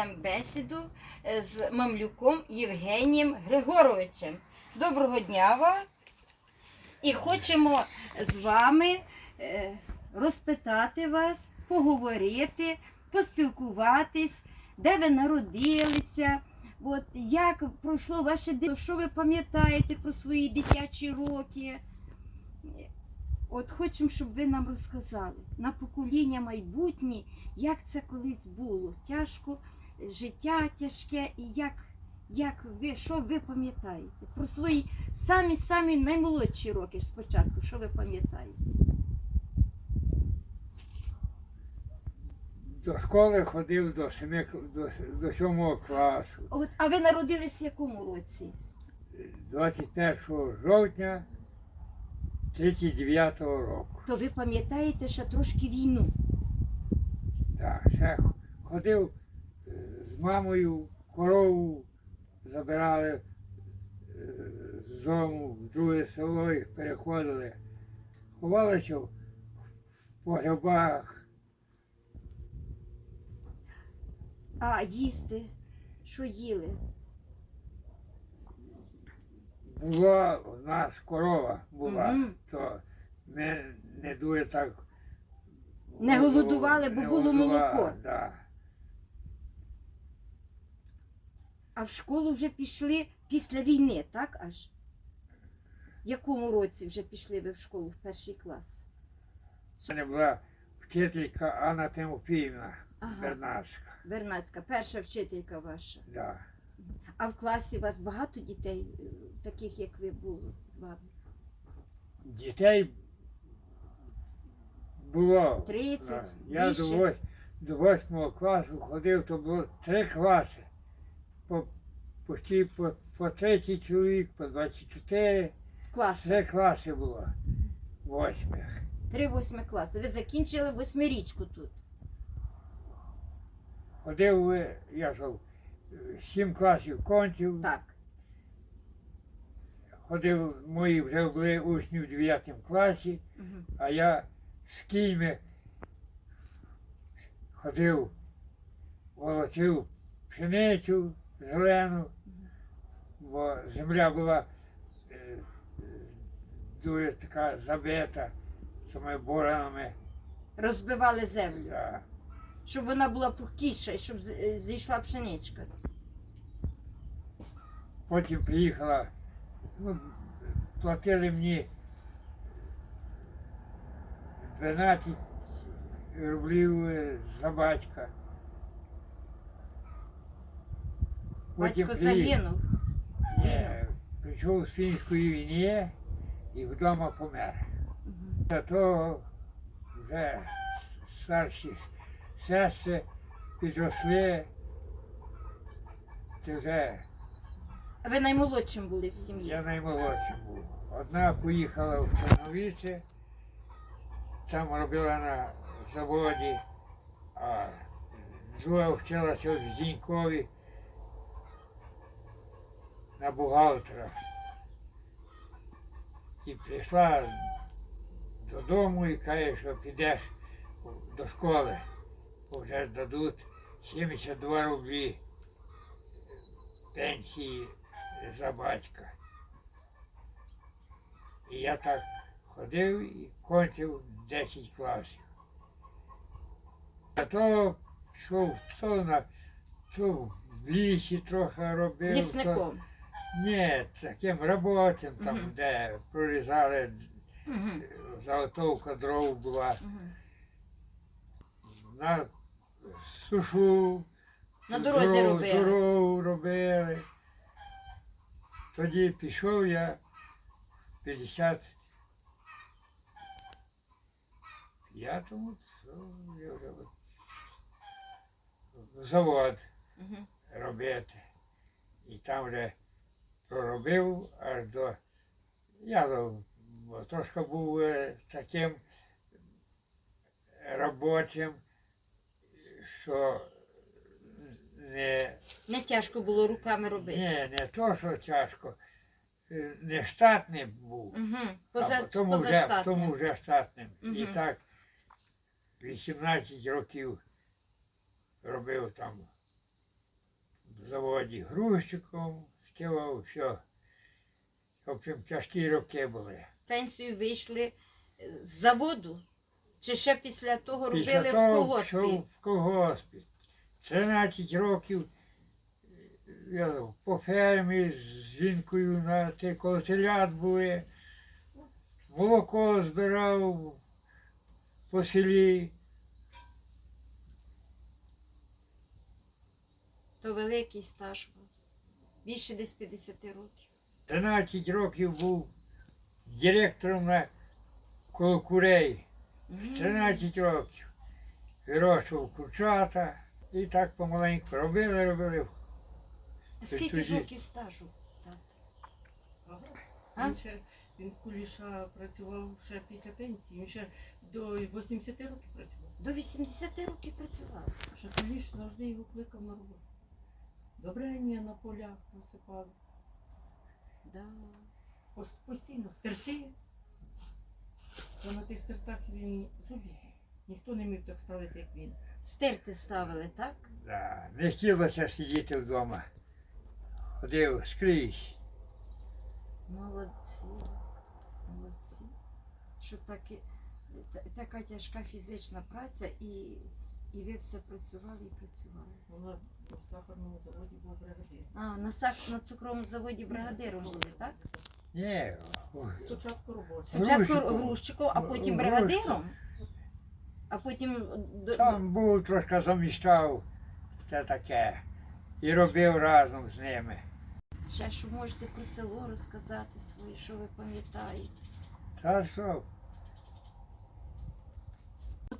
ведемо бесіду е, з мамлюком Євгенієм Григоровичем. Доброго дня вам! І хочемо з вами е, розпитати вас, поговорити, поспілкуватись, де ви народилися, от, як пройшло ваше дитинство, що ви пам'ятаєте про свої дитячі роки. От хочемо, щоб ви нам розказали на покоління майбутнє, як це колись було. Тяжко, життя тяжке, і як, як ви, що ви пам'ятаєте? Про свої самі-самі наймолодші роки спочатку, що ви пам'ятаєте? До школи ходив до семи, до, до сьомого класу. От, а ви народились в якому році? 21 жовтня 39-го року. То ви пам'ятаєте ще трошки війну. Так, ще ходив мамою, корову забирали е, з дому в друге село, їх переходили. Ховалися в погребах. А їсти, що їли? Була у нас корова була, Мгм. то ми не дуже так. Не голодували, бо не було голодували, молоко. Да. А в школу вже пішли після війни, так аж? В якому році вже пішли ви в школу в перший клас? У мене була вчителька Анна Тимофіївна Ага. Бернацька. Вернацька, перша вчителька ваша. Да. А в класі у вас багато дітей, е, таких як ви було з вами? Дітей було. 30, Да. Я більше? до восьмого класу ходив, то було три класи. По, почти по, по 30 чоловік, по 24. В класі. Три класи було. Восьмих. Три восьми класи. Ви закінчили восьмирічку тут. Ходив, я ж е, сім класів кончив. Так. Ходив, мої вже були учні в 9 класі, Угу. а я з кіньми ходив, волочив пшеницю зелену, бо земля була е, дуже така забита цими боронами. Розбивали землю, Да. щоб вона була пухкіша і щоб е, зійшла пшеничка. Потім приїхала, ну, платили мені 12 рублів е, за батька. Батько приї- загинув. Ні, прийшов з фінської війни і вдома помер. Того вже старші сестри підросли. Це вже А ви наймолодшим були в сім'ї? Я наймолодшим був. Одна поїхала в Чорновіці, там робила на заводі, а друга вчилася в Зінькові на бухгалтера. І прийшла додому і каже, що підеш до школи, бо вже дадуть 72 рублі пенсії за батька. І я так ходив і кончив 10 класів. А то пішов то на то в лісі трохи робив. Лісником. ні, таким робочим, там, Мгм. де прорізали Мгм. заготовка дров була. Мгм. На сушу. На дорозі дров- робили. Дорогу робили. Тоді пішов я 50 п'ятому що я вже от в завод Мгм. робити. І там вже проробив аж до. Я ну, трошки був е, таким робочим, що не, Не тяжко було руками робити. не, не то, що тяжко, е, не штатним був, Угу. а Поза, тому вже, тому вже штатним. І так 18 років робив там в заводі грузчиком, скивав, все. В общем, тяжкі роки були. Пенсію вийшли е, з заводу? Чи ще після того Після робили в того колгоспі? пішов в колгоспі. 13 років е, я по фермі з жінкою на ті коло телят були. Молоко збирав по селі. То великий стаж був. Більше десь 50 років. 13 років був директором на коло курей. 13 років. Вирощував курчата і так помаленьку робили, робили. А скільки ж років стажу? А? Він ще він в Куліша працював ще після пенсії. Він ще до 80 років працював. До 80 років працював. Ще Куліш завжди його кликав на роботу. Добрення на полях насипали. Да. Постійно стерти. То на тих стертах він з'їв. Ніхто не міг так ставити, як він. Стерти ставили, так? Да, не хотілося сидіти вдома. Ходив скрізь. Молодці. Молодці. Що таки, така тяжка фізична праця і, і ви все працювали і працювали. Вона в сахарному заводі був бригадир. А, на, сах, на цукровому заводі бригадиром були, так? Ні, Спочатку роботи. Спочатку Грузчиком. грузчиком, а потім бригадиром. А потім до- там був трошки заміщав це таке. І робив разом з ними. ще що можете про село розказати своє, що ви пам'ятаєте. Та що,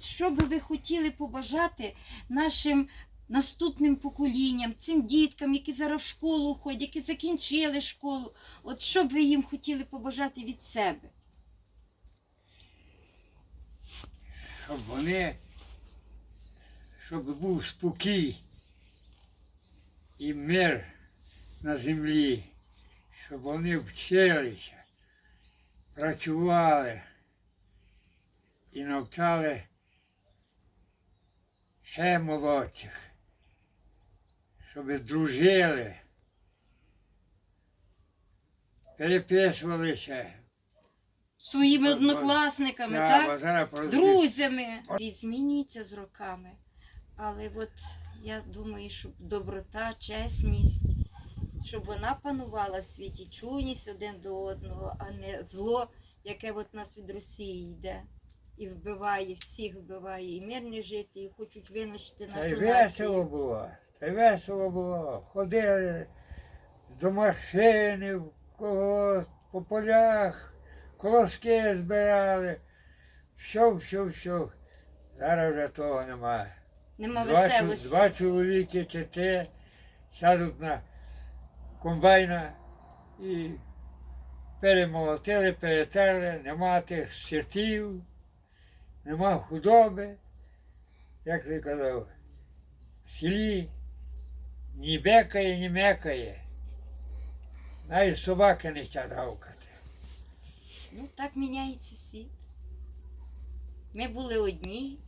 От що би ви хотіли побажати нашим наступним поколінням, цим діткам, які зараз в школу ходять, які закінчили школу? От що б ви їм хотіли побажати від себе? щоб вони, щоб був спокій і мир на землі, щоб вони вчилися, працювали і навчали ще молодших, щоб дружили, переписувалися. Своїми однокласниками, Да, так? зараз Друзями. Світ змінюється з роками. Але от я думаю, щоб доброта, чесність, щоб вона панувала в світі, чуйність один до одного, а не зло, яке от нас від Росії йде. І вбиває, всіх вбиває, і мирні жити, і хочуть винищити Та й весело націю. було, та й весело було. Ходили до машини, в по полях, колоски збирали. Все, все, все. Зараз вже того немає. Нема Два, веселості. два чоловіки чи три сядуть на комбайна і перемолотили, перетерли, нема тих сертів, нема худоби. Як ти казав, в селі ні бекає, ні мекає. Навіть собаки не хочуть гавкати. Ну, так міняється світ. Ми були одні,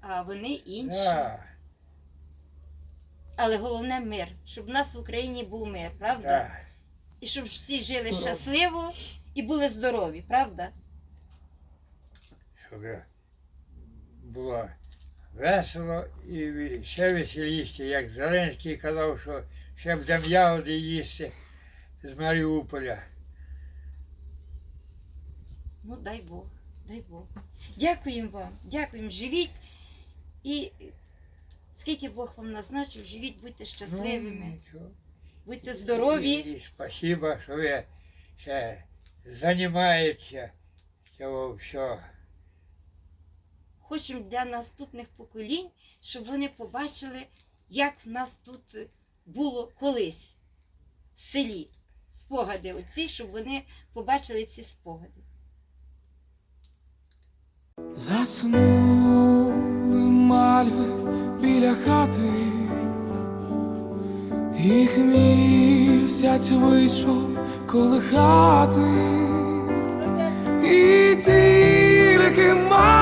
а вони інші. Да, Але головне мир, щоб в нас в Україні був мир, правда? да. І щоб всі жили щасливо і були здорові, правда? щоб було весело і ще веселіше, як Зеленський казав, що ще будемо ягоди їсти з Маріуполя. Ну, дай Бог, дай Бог. Дякуємо вам, дякуємо. Живіть і скільки Бог вам назначив, живіть, будьте щасливими, Ну, нічого. будьте здорові. І, і спасибо, що ви ще займаєтеся цього всього. Хочемо для наступних поколінь, щоб вони побачили, як в нас тут було колись в селі. Спогади оці, щоб вони побачили ці спогади. Заснули мальви біля хати, їх місяць вийшов колихати, і тільки мати